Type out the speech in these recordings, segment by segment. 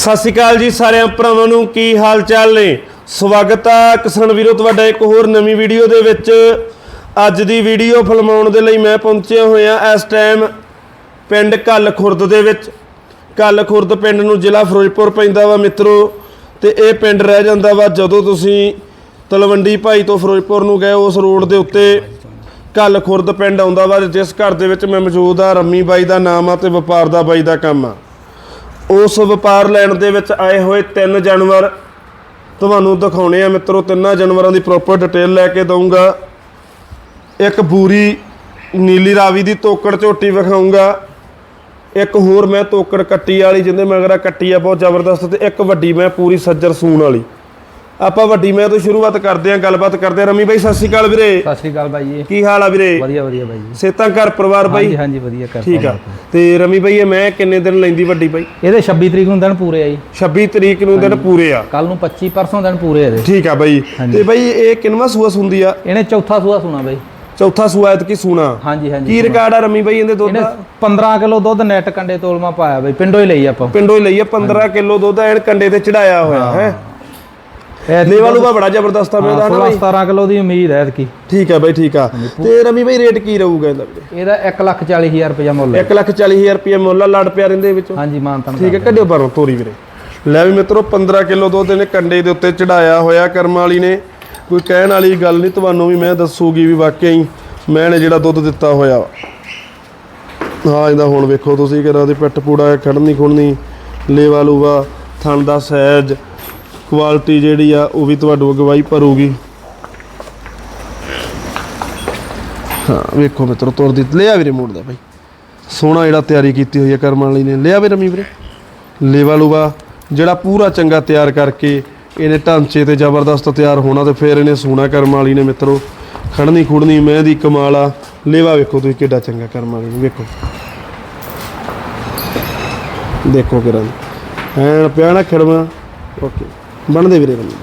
ਸਤਿ ਸ਼੍ਰੀ ਅਕਾਲ ਜੀ ਸਾਰਿਆਂ ਭਰਾਵਾਂ ਨੂੰ, ਕੀ ਹਾਲ ਚਾਲ ਨੇ? ਸਵਾਗਤ ਆ ਕਿਸਾਨ ਵੀਰੋ, ਤੁਹਾਡਾ ਇੱਕ ਹੋਰ ਨਵੀਂ ਵੀਡੀਓ ਦੇ ਵਿੱਚ। ਅੱਜ ਦੀ ਵੀਡੀਓ ਫਿਲਮਾਉਣ ਦੇ ਲਈ ਮੈਂ ਪਹੁੰਚਿਆ ਹੋਇਆ ਇਸ ਟਾਈਮ ਪਿੰਡ ਕੱਲ ਖੁਰਦ ਦੇ ਵਿੱਚ। ਕੱਲ ਖੁਰਦ ਪਿੰਡ ਨੂੰ ਜ਼ਿਲ੍ਹਾ ਫਿਰੋਜ਼ਪੁਰ ਪੈਂਦਾ ਵਾ ਮਿੱਤਰੋ, ਤੇ ਇਹ ਪਿੰਡ ਰਹਿ ਜਾਂਦਾ ਵਾ ਜਦੋਂ ਤੁਸੀਂ ਤਲਵੰਡੀ ਭਾਈ ਤੋਂ ਫਿਰੋਜ਼ਪੁਰ ਨੂੰ ਗਏ ਉਸ ਰੋਡ ਦੇ ਉੱਤੇ। ਕੱਲ ਖੁਰਦ ਪਿੰਡ ਆਉਂਦਾ ਵਾ ਜਿਸ ਘਰ ਦੇ ਵਿੱਚ ਮੈਂ ਮੌਜੂਦ ਆ, ਰੰਮੀ ਬਾਈ ਦਾ ਨਾਮ ਆ ਤੇ ਵਪਾਰ ਦਾ ਬਾਈ ਦਾ ਕੰਮ ਆ। ਉਸ ਵਪਾਰ ਲੈਣ ਦੇ ਵਿੱਚ ਆਏ ਹੋਏ ਤਿੰਨ ਜਾਨਵਰ ਤੁਹਾਨੂੰ ਦਿਖਾਉਣੇ ਆ ਮਿੱਤਰੋ, ਤਿੰਨਾਂ ਜਾਨਵਰਾਂ ਦੀ ਪ੍ਰੋਪਰ ਡਿਟੇਲ ਲੈ ਕੇ ਦਊਂਗਾ। ਇੱਕ ਬੂਰੀ ਨੀਲੀ ਰਾਵੀ ਦੀ ਤੋਕੜ ਝੋਟੀ ਵਿਖਾਊਂਗਾ। ਇੱਕ ਹੋਰ ਮੈਂ ਤੋਕੜ ਕੱਟੀ ਵਾਲੀ ਜਿੰਦੇ ਮਗਰਾ ਕੱਟੀ ਆ ਬਹੁਤ ਜ਼ਬਰਦਸਤ, ਤੇ ਇੱਕ ਵੱਡੀ ਮੈਂ ਪੂਰੀ ਸੱਜਰ ਸੂਣ ਵਾਲੀ। ਆਪਾਂ ਵੱਡੀ ਮੈਂ ਤੋਂ ਸ਼ੁਰੂਆਤ ਕਰਦੇ ਆਂ ਗੱਲਬਾਤ ਕਰਦੇ ਆਂ ਰਮੀ ਬਾਈ ਸਤਿ ਸ਼੍ਰੀ ਅਕਾਲ ਵੀਰੇ। ਸਤਿ ਸ਼੍ਰੀ ਅਕਾਲ ਬਾਈ ਜੀ। ਕੀ ਹਾਲ ਆ ਵੀਰੇ? ਵਧੀਆ ਵਧੀਆ ਬਾਈ ਜੀ। ਸੇਤਾਂ ਘਰ ਪਰਿਵਾਰ ਬਾਈ? ਹਾਂਜੀ ਹਾਂਜੀ ਵਧੀਆ ਕਰ ਠੀਕ ਆ। ਤੇ ਰਮੀ ਬਾਈ ਇਹ ਮੈਂ ਕਿੰਨੇ ਦਿਨ ਲੈਂਦੀ ਵੱਡੀ ਬਾਈ? ਇਹਦੇ 26 ਤਰੀਕ ਨੂੰ ਦਿਨ ਪੂਰੇ ਆ ਜੀ। 26 ਤਰੀਕ ਨੂੰ ਦਿਨ ਪੂਰੇ ਆ। ਕੱਲ ਨੂੰ 25 ਪਰਸੋਂ ਦਿਨ ਪੂਰੇ ਆ ਇਹਦੇ। ਠੀਕ ਆ ਬਾਈ। ਤੇ ਬਾਈ ਇਹ ਕਿੰਨਵਾ ਸੂਆ ਸੁੰਦੀ ਆ? ਇਹਨੇ ਚੌਥਾ ਸੂਆ ਸੁਣਾ ਬਾਈ। ਚੌਥਾ ਸੂਆ ਐਤ ਕੀ ਸੂਣਾ। ਹਾਂਜੀ ਹਾਂਜੀ ਕੀ ਰਿਕਾਰਡ ਆ ਰਮੀ ਬਾਈ ਇਹਦੇ ਦੁੱਧ ਦਾ? 15 ਕਿਲੋ ਦੁੱਧ ਨੈਟ ਕੰਡੇ ਤੋਲਮਾ ਪਾਇਆ ਬਾਈ। ਪਿੰਡੋਂ ਹੀ ਲਈ ਆਪਾਂ। ਪਿੰਡੋਂ ਹੀ ਲਈ ਆ 15 ਕਿਲੋ ਦੁੱਧ ਐਨ ਕੰਡੇ ਤੇ ਚੜਾਇਆ ਹੋਇਆ ਹੈ? ਇਹ ਲੇਵਾ ਲੂਵਾ ਬੜਾ ਜ਼ਬਰਦਸਤ ਆ ਮੇਰਾ ਨਾ 16 ਬਾਈ 17 ਕਿਲੋ ਦੀ ਉਮੀਦ ਹੈ ਇਤਕੀ ਠੀਕ ਆ ਬਾਈ ਠੀਕ ਆ। ਤੇ ਰਮੀ ਬਾਈ ਰੇਟ ਕੀ ਰਹੂਗਾ ਇਹਦਾ? ਇਹਦਾ 1 ਲੱਖ 40 ਹਜ਼ਾਰ ਰੁਪਇਆ ਮੁੱਲ ਹੈ। 1 ਲੱਖ 40 ਹਜ਼ਾਰ ਰੁਪਏ ਮੁੱਲ ਆ ਲੜ ਪਿਆ ਰਹਿੰਦੇ ਵਿੱਚੋਂ। ਹਾਂਜੀ ਮਾਨਤਨ ਠੀਕ ਹੈ ਕੱਢਿਓ ਬਾਹਰੋਂ ਤੋਰੀ ਵੀਰੇ। ਲੈ ਵੀ ਮਿੱਤਰੋ 15 ਕਿਲੋ ਦੁੱਧ ਇਹਨੇ ਕੰਡੇ ਦੇ ਉੱਤੇ ਚੜਾਇਆ ਹੋਇਆ ਕਰਮ ਵਾਲੀ ਨੇ। ਕੋਈ ਕਹਿਣ ਵਾਲੀ ਗੱਲ ਨਹੀਂ ਤੁਹਾਨੂੰ ਵੀ ਮੈਂ ਦੱਸੂਗੀ ਵੀ ਵਾਕਿਆ ਹੀ ਮੈਂ ਨੇ ਜਿਹੜਾ ਦੁੱਧ ਦਿੱਤਾ ਹੋਇਆ। ਹਾਂ ਇਹਦਾ ਹੁਣ ਵੇਖੋ ਤੁਸੀਂ ਕਿਹੜਾ ਉਹਦੀ ਪਿੱਠ ਪੂੜਾ ਖੜਨੀ ਖੁੜਨੀ ਲੇਵਾ ਲੂਵਾ ਥਣ ਦਾ ਸਾਈਜ਼ ਕੁਆਲਿਟੀ ਜਿਹੜੀ ਆ, ਉਹ ਵੀ ਤੁਹਾਨੂੰ ਅਗਵਾਈ ਭਰੂਗੀ। ਹਾਂ, ਵੇਖੋ ਮਿੱਤਰੋ ਤੁਰਦੀ ਲਿਆ ਵੀਰੇ ਮੋੜ ਦਾ ਭਾਈ ਸੋਹਣਾ ਜਿਹੜਾ ਤਿਆਰੀ ਕੀਤੀ ਹੋਈ ਹੈ ਕਰਮ ਵਾਲੀ ਨੇ। ਲਿਆ ਵੇ ਰਮੀ ਵੀਰੇ। ਲੇਵਾ ਲੂਵਾ, ਜਿਹੜਾ ਪੂਰਾ ਚੰਗਾ ਤਿਆਰ ਕਰਕੇ ਇਹਨੇ ਢਾਂਚੇ ਤੇ ਜ਼ਬਰਦਸਤ ਤਿਆਰ ਹੋਣਾ ਤੇ ਫਿਰ ਇਹਨੇ ਸੋਨਾ ਕਰਮ ਵਾਲੀ ਨੇ ਮਿੱਤਰੋ। ਖੜਨੀ ਖੁੜਨੀ ਮੈਂ ਦੀ ਕਮਾਲ ਆ। ਲੇਵਾ ਵੇਖੋ ਤੁਸੀਂ ਕਿੱਡਾ ਚੰਗਾ ਕਰਮ ਵਾਲੀ ਨੂੰ, ਵੇਖੋ। ਦੇਖੋ ਕਿਰਨ ਐਨ ਪਿਆ ਨਾ ਖੜਵਾ। ਓਕੇ। ਬਣਦੇ ਵੀਰੇ ਰਮੀ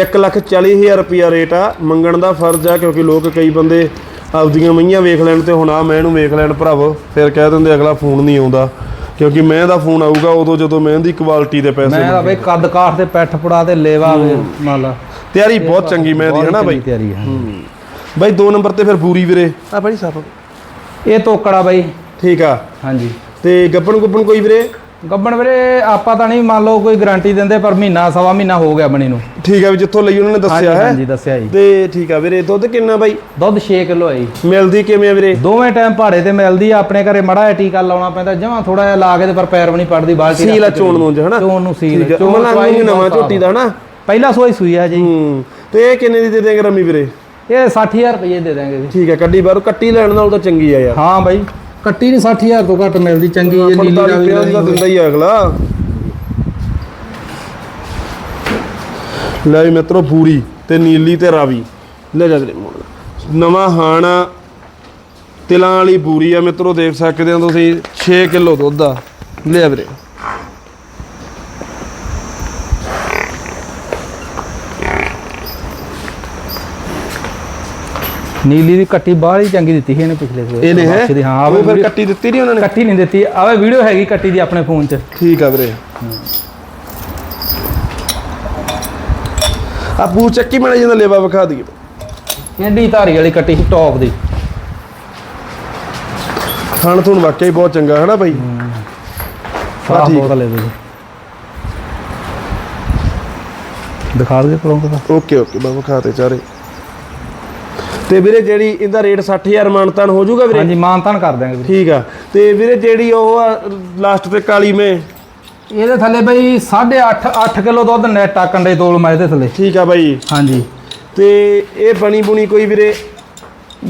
ਇੱਕ ਲੱਖ ਚਾਲੀ ਹਜ਼ਾਰ ਰੁਪਿਆ ਰੇਟ ਆ ਮੰਗਣ ਦਾ ਫਰਜ਼ ਆ ਕਿਉਂਕਿ ਲੋਕ ਕਈ ਬੰਦੇ ਆਪਦੀਆਂ ਮਈਆਂ ਵੇਖ ਲੈਣ ਤੇ ਹੁਣ ਆ ਮੈਂ ਇਹਨੂੰ ਵੇਖ ਲੈਣ ਭਰਾਵੋ ਫਿਰ ਕਹਿ ਦਿੰਦੇ ਅਗਲਾ ਫੋਨ ਨਹੀਂ ਆਉਂਦਾ। ਕਿਉਂਕਿ ਮੈਂ ਦਾ ਫੋਨ ਆਊਗਾ ਉਦੋਂ ਜਦੋਂ ਮੈਂ ਦੀ ਕੁਆਲਿਟੀ ਦੇ ਪੈਸੇ ਮੈਂ ਬਈ ਕੱਦ ਕਾਠ ਤੇ ਪੈਠ ਪੁੜਾ ਤੇ ਲੇਵਾ ਮੰਨ ਲਾ। ਤਿਆਰੀ ਬਹੁਤ ਚੰਗੀ ਮੈਂ ਦੀ ਹਨਾ ਬਾਈ? ਤਿਆਰੀ ਹੈ। ਬਾਈ ਦੋ ਨੰਬਰ ਤੇ ਫਿਰ ਬੂਰੀ ਵੀਰੇ। ਆ ਬਾਈ ਸਾਹਿਬ ਇਹ ਤੋਕੜਾ ਬਾਈ। ਠੀਕ ਆ। ਹਾਂਜੀ। ਤੇ ਗੱਬਣ ਗੁੱਬਣ ਕੋਈ ਵੀਰੇ? ਗੱਬਣ ਵੀਰੇ ਆਪਾਂ ਤਾਂ ਨਹੀਂ ਮੰਨ ਲਓ ਕੋਈ ਗਾਰੰਟੀ ਦਿੰਦੇ ਪਰ ਮਹੀਨਾ ਸਵਾ ਮਹੀਨਾ ਹੋ ਗਿਆ ਬਣੀ ਨੂੰ। ਠੀਕ ਆ ਵੀ ਜਿੱਥੋਂ ਲਈ ਉਹਨਾਂ ਨੇ ਦੱਸਿਆ ਹੈ। ਹਾਂਜੀ ਦੱਸਿਆ ਜੀ। ਤੇ ਠੀਕ ਆ ਵੀਰੇ ਦੁੱਧ ਕਿੰਨਾ ਬਾਈ? ਦੁੱਧ 6 ਕਿਲੋ ਹੈ ਜੀ। ਮਿਲਦੀ ਕਿਵੇਂ ਆ ਵੀਰੇ? ਦੋਵੇਂ ਟਾਈਮ ਭਾੜੇ ਤੇ ਮਿਲਦੀ ਆ ਆਪਣੇ ਘਰੇ ਮੜਾ ਜਿਹਾ ਟੀਕਾ ਲਾਉਣਾ ਪੈਂਦਾ ਜਮਾਂ ਥੋੜਾ ਜਿਹਾ ਲਾ ਕੇ ਤੇ ਪਰ ਪੈਰ ਵੀ ਨਹੀਂ ਪੜਦੀ ਬਾਲਟੀ ਸੀਲਾ ਚੋਣ ਨੂੰ ਹਨਾ? ਚੋਣ ਨੂੰ ਸੀਲ ਆ। ਚੋਣ ਚਵਾਈ ਨਵਾਂ ਝੋਟੀ ਦਾ ਹਨਾ? ਪਹਿਲਾ ਸੋਈ ਸੂਈ ਆ ਜੀ। ਹੂੰ ਤੇ ਇਹ ਕਿੰਨੇ ਦੀ ਦੇ ਦੇਂਗੇ ਰਮੀ ਵੀਰੇ? ਇਹ 60000 ਰੁਪਏ ਦੇ ਦਾਂਗੇ ਜੀ। ਠੀਕ ਹੈ ਕੱਢੀ ਬਾਹਰੋਂ ਕੱਟੀ ਲੈਣ ਨਾਲ ਤਾਂ ਚੰਗੀ ਆ ਯਾਰ। ਹਾਂ ਬਾਈ। ਕੱਟੀ ਨਹੀਂ 60000 ਤੋਂ ਘੱਟ ਮਿਲਦੀ ਚੰਗੀ ਜੇ ਨੀਲੀ 45 ਰਾਵੀ ਰੁਪਏ ਦਾ ਦੀ ਦਿੰਦਾ ਹੀ ਆ ਅਗਲਾ। ਲੈ ਵੀ ਮਿੱਤਰੋ ਪੂਰੀ ਤੇ ਨੀਲੀ ਤੇ ਰਾਵੀ। ਲੈ ਜਾ ਤੇਰੇ ਮੋੜ ਨਵਾਂ ਹਾਣਾ ਤਿਲਾਂ ਵਾਲੀ ਬੂਰੀ ਆ ਮਿੱਤਰੋ ਦੇਖ ਸਕਦੇ ਹੋ ਤੁਸੀਂ 6 ਕਿਲੋ ਦੁੱਧ ਆ। ਲਿਆ ਵੀਰੇ। ਨੀਲੀ ਦੀ ਕੱਟੀ ਬਾਹਰ ਹੀ ਚੰਗੀ ਦਿੱਤੀ ਸੀ ਇਹਨੇ ਪਿਛਲੇ ਸੋਏ ਇਹਨੇ ਹੈ? ਦੀ ਹਾਂ ਉਹ ਫਿਰ ਕੱਟੀ ਦਿੱਤੀ ਨਹੀਂ ਉਹਨਾਂ? ਨੇ ਕੱਟੀ ਨਹੀਂ ਦਿੱਤੀ। ਆਵੇ ਵੀਡੀਓ ਹੈਗੀ ਕੱਟੀ ਦੀ ਆਪਣੇ ਫੋਨ 'ਚ। ਠੀਕ ਆ ਵੀਰੇ। ਆ ਬੂ ਚੱਕੀ ਮਣਾ ਜਿੰਦਾ ਲੇਵਾ ਵਿਖਾ ਦਈਏ। ਐਡੀ ਧਾਰੀ ਵਾਲੀ ਕੱਟੀ ਸੀ ਟੌਪ ਦੀ। ਖਾਣ ਤੁਹਾਨੂੰ ਵਾਕਿਆ ਹੀ ਬਹੁਤ ਚੰਗਾ ਹੈ। ਨਾ ਬਾਈ ਠੀਕ। ਬਹੁਤ ਲੈ ਦੇ ਦਿਖਾ ਦੇ ਪਰੋਂਗਾ ਦਾ। ਓਕੇ ਓਕੇ ਬਾਬਾ ਖਾਤੇ ਚਾਰੇ। ਤੇ ਵੀਰੇ ਜਿਹੜੀ ਇਹਦਾ ਰੇਟ 60000 ਮਾਨਤਾਨ ਹੋ ਜਾਊਗਾ ਵੀਰੇ? ਹਾਂਜੀ ਮਾਨਤਾਨ ਕਰ ਦਾਂਗੇ ਵੀਰੇ। ਠੀਕ ਆ। ਤੇ ਵੀਰੇ ਜਿਹੜੀ ਉਹ ਲਾਸਟ ਤੇ ਕਾਲੀ ਮੇ? ਇਹਦੇ ਥੱਲੇ ਬਈ 8.5 8 ਕਿਲੋ ਦੁੱਧ ਨੈਟ ਆ ਕੰਡੇ ਤੋਲ ਮੈਂ ਇਹਦੇ ਥੱਲੇ। ਠੀਕ ਆ ਬਾਈ। ਹਾਂਜੀ। ਤੇ ਇਹ ਬਣੀ ਬੁਣੀ ਕੋਈ ਵੀਰੇ?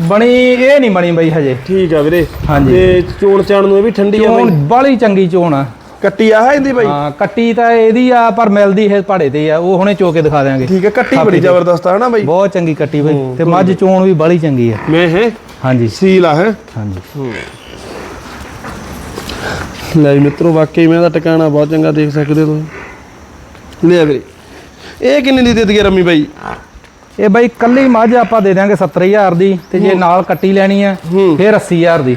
ਬਣੀ ਇਹ ਨਹੀਂ ਬਣੀ ਬਈ ਹਜੇ। ਠੀਕ ਆ ਵੀਰੇ। ਹਾਂਜੀ। ਤੇ ਚੋਣ ਚਾਣ ਨੂੰ ਇਹ ਵੀ ਠੰਡੀ ਆ ਚੋਣ ਬਾਈ। ਬਾਲੀ ਚੰਗੀ ਚੋਣ ਆ। ਕੱਟੀ ਆ ਇਹਦੀ ਬਾਈ? ਹਾਂ ਕੱਟੀ ਤਾਂ ਇਹਦੀ ਆ ਪਰ ਮਿਲਦੀ ਇਹ ਪਹਾੜੇ ਤੇ ਆ ਉਹ ਹੁਣੇ ਚੋ ਕੇ ਦਿਖਾ ਦਿਆਂਗੇ। ਠੀਕ ਆ ਕੱਟੀ ਬੜੀ ਜ਼ਬਰਦਸਤ ਆ ਨਾ ਬਾਈ? ਬਹੁਤ ਚੰਗੀ ਕੱਟੀ ਬਈ ਤੇ ਮੱਝ ਚੋਣ ਵੀ ਬਾਲੀ ਚੰਗੀ ਆ। ਮੈਂ ਹੈ ਹਾਂਜੀ। ਸੀਲ ਆ ਹੈ? ਹਾਂਜੀ। ਲੈ ਮਿੱਤਰੋ ਵਾਕਈ ਮੈਂ ਦਾ ਟਿਕਾਣਾ ਬਹੁਤ ਚੰਗਾ ਦੇਖ ਸਕਦੇ ਹੋ ਤੁਸੀਂ। ਲੈ ਵੀਰੇ ਇਹ ਕਿੰਨੇ ਦੀ ਦੇ ਦਈਏ ਰਮੀ ਬਾਈ? ਇਹ ਬਾਈ ਕੱਲੀ ਮੱਝ ਆਪਾਂ ਦੇ ਦਿਆਂਗੇ 70000 ਦੀ ਤੇ ਜੇ ਨਾਲ ਕੱਟੀ ਲੈਣੀ ਆ ਹੂੰ। ਫਿਰ 80000 ਦੀ।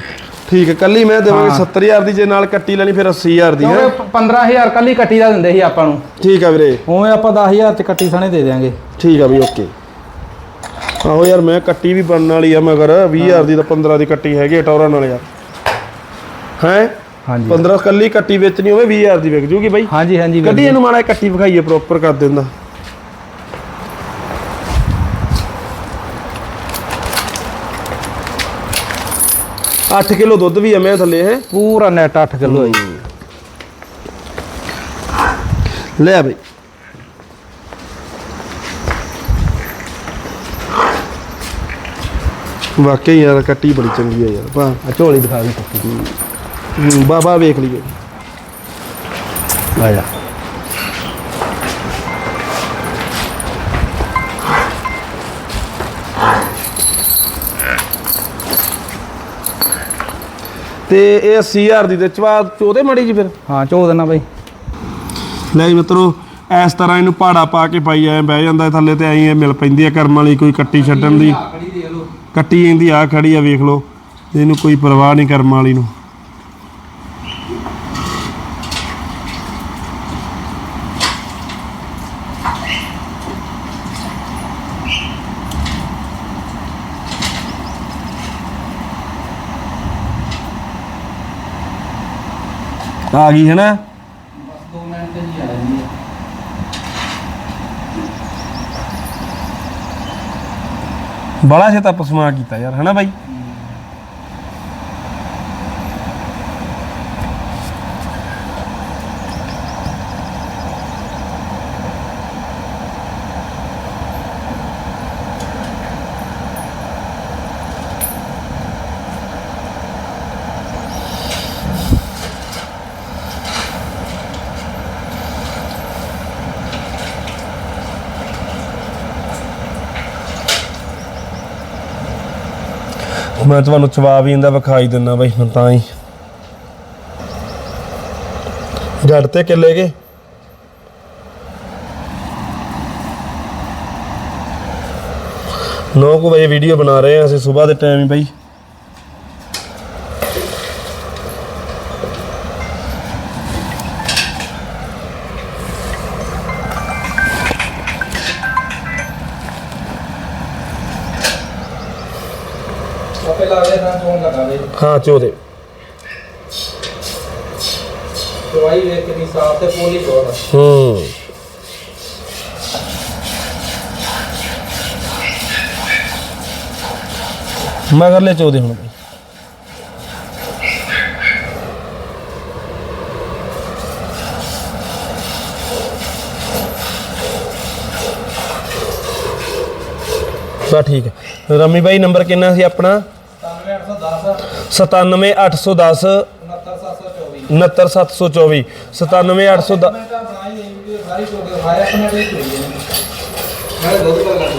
ਠੀਕ ਹੈ ਕੱਲੀ ਮੈਂ ਦੇਵਾਂਗੇ ਹਾਂ। 70000 ਦੀ ਜੇ ਨਾਲ ਕੱਟੀ ਲੈਣੀ ਫਿਰ 80000 ਦੀ ਹੈ? ਕਿਉਂਕਿ 15000 ਕੱਲੀ ਕੱਟੀ ਦਾ ਦਿੰਦੇ ਸੀ ਆਪਾਂ ਨੂੰ। ਠੀਕ ਆ ਵੀਰੇ। ਉਵੇਂ ਆਪਾਂ 10000 ਚ ਕੱਟੀ ਸਣੇ ਦੇ ਦਿਆਂਗੇ। ਠੀਕ ਆ ਵੀ ਓਕੇ। ਆਹੋ ਯਾਰ ਮੈਂ ਕੱਟੀ ਵੀ ਬਣਨ ਵਾਲੀ ਆ ਮਗਰ 20000 ਦੀ ਤਾਂ 15 ਦੀ ਕੱਟੀ ਹੈਗੀ ਟੌਰਾਂ ਨਾਲ ਯਾਰ। ਹੈ? ਹਾਂਜੀ। 15 ਕੱਲੀ ਕੱਟੀ ਵੇਚਣੀ ਹੋਵੇ 20000 ਦੀ ਵਿਕ ਜੂਗੀ ਬਾਈ। ਹਾਂਜੀ ਹਾਂਜੀ ਕੱਢੀ। ਇਹਨੂੰ ਮਾੜਾ ਕੱਟੀ ਵਿਖਾਈਏ ਪ੍ਰੋਪਰ ਕਰ ਦਿੰਦਾ। ਅੱਠ ਕਿਲੋ ਦੁੱਧ ਵੀ ਆ ਮੈਂ ਥੱਲੇ ਇਹ ਪੂਰਾ ਨੈਟ 8 ਕਿਲੋ ਹੈ ਜੀ। ਲੈ ਬਈ। ਵਾਕਈ ਯਾਰ ਕੱਟੀ ਬੜੀ ਚੰਗੀ ਆ ਯਾਰ। ਭਾ ਆ ਝੋਲੀ ਦਿਖਾ ਦੇ। ਕੱਟੀ ਹੂੰ, ਬਾਬਾ ਵੇਖ ਲਈਏ। ਆ ਜਾ। ਤੇ ਇਹ 80000 ਦੀ ਤੇ ਚਵਾ ਚੋਦੇ ਮੜੀ ਜੀ ਫਿਰ। ਹਾਂ ਚੋ ਦੇਣਾ ਬਾਈ। ਲੈ ਜੀ ਮਿੱਤਰੋ ਇਸ ਤਰ੍ਹਾਂ ਇਹਨੂੰ ਪਹਾੜਾ ਪਾ ਕੇ ਪਾਈ ਐ ਬਹਿ ਜਾਂਦਾ ਥੱਲੇ ਤੇ ਐਂ ਇਹ ਮਿਲ ਪੈਂਦੀ ਆ ਕਰਮ ਵਾਲੀ ਕੋਈ ਕੱਟੀ ਛੱਡਣ ਦੀ। ਕੱਟੀ ਇਹਦੀ ਆ ਖੜੀ ਆ ਵੇਖ ਲਓ। ਇਹਨੂੰ ਕੋਈ ਪਰਵਾਹ ਨਹੀਂ ਕਰਮ ਵਾਲੀ ਨੂੰ। ਆ ਗਈ ਹੈ ਨਾ? 2 ਮਿੰਟ ਜੀ ਆ ਜਾਂਦੀ ਹੈ। ਬੜਾ ਛੇਤਾ ਪਸਮਾ ਕੀਤਾ ਯਾਰ ਹਨਾ ਬਾਈ? ਮੈਂ ਤੁਹਾਨੂੰ ਜਵਾਬ ਹੀ ਇਹਦਾ ਵਿਖਾਈ ਦਿੰਦਾ ਬਾਈ, ਹੁਣ ਤਾਂ ਹੀ। ਜੜ ਤੇ ਕਿੱਲੇ ਗਏ ਨੌ ਕੁ ਵਜੇ ਵੀਡੀਓ ਬਣਾ ਰਹੇ ਹਾਂ ਅਸੀਂ, ਸਵੇਰ ਦੇ ਟਾਈਮ ਹੀ ਬਾਈ। ਹਾਂ ਚੋਦੇ ਦਵਾਈ ਵੇਖ ਕੇ ਨਹੀਂ ਸਾਫ਼ ਤੇ ਪੋਲੀ ਬਹੁਤ ਹੂੰ। ਮਗਰਲੇ ਚੋਦੇ ਹੁਣ। ਬਾਈ ਠੀਕ ਹੈ। ਰਮੀ ਬਾਈ ਨੰਬਰ ਕਿੰਨਾ ਸੀ ਆਪਣਾ? 97810 97810 69724 69724 97810 ਮੈਂ ਤਾਂ ਬਣਾਈ ਇਹ ਵੀਡੀਓ ਸਾਰੀ ਚੋਕ ਦਿਖਾਇਆ ਆਪਣੇ ਤੇ ਚੋਈ ਹੈ। ਨਾਲੇ ਦੁੱਧ ਕਰ ਲੱਗ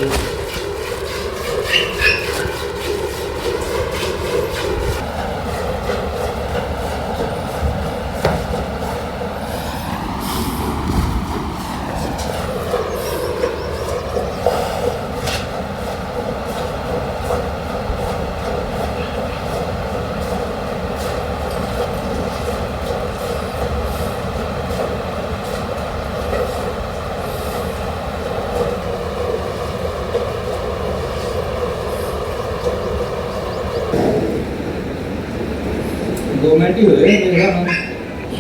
ਦੋ ਮਿੰਟ ਹੀ ਹੋਏ ਦੇਖਦਾ ਹਾਂ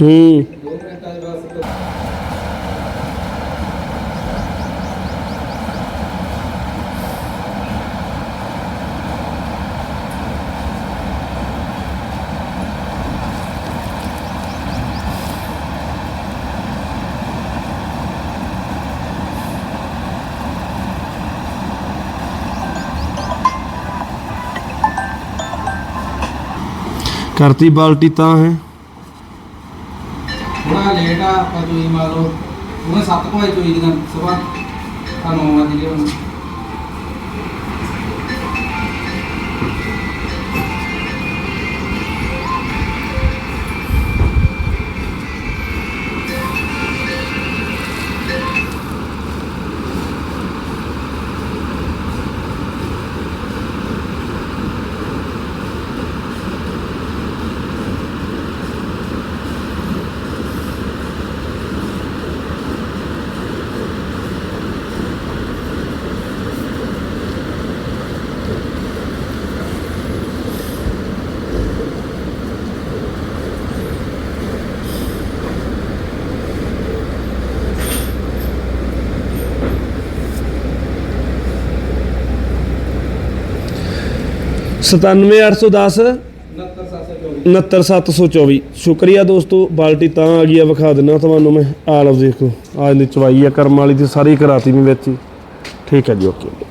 ਹੂੰ ਦੋ ਮਿੰਟਾਂ ਦੇ ਬਸ ਕਰਤੀ ਬਾਲਟੀ ਤਾਂ ਹੈ। ਥੋੜਾ ਲੇਟ ਆ, ਆਪਾਂ ਚੋਈ ਮਾਰ ਉਹਨੇ 7 ਵਜੇ ਚੋਈ ਦੀਆਂ ਸਵੇਰ ਆ 9 ਵਜੇ ਗਏ 97810 69724 ਸ਼ੁਕਰੀਆ ਦੋਸਤੋ, ਬਾਲਟੀ ਤਾਂ ਆ ਗਈ ਆ, ਵਿਖਾ ਦਿੰਦਾ ਤੁਹਾਨੂੰ ਮੈਂ। ਆ ਦੇਖੋ ਆ ਇਹਦੀ ਚਵਾਈ ਆ, ਕਰਮ ਵਾਲੀ ਦੀ ਸਾਰੀ ਕਰਾਤੀ ਮੈਂ ਵਿੱਚ ਹੀ। ਠੀਕ ਹੈ ਜੀ, ਓਕੇ।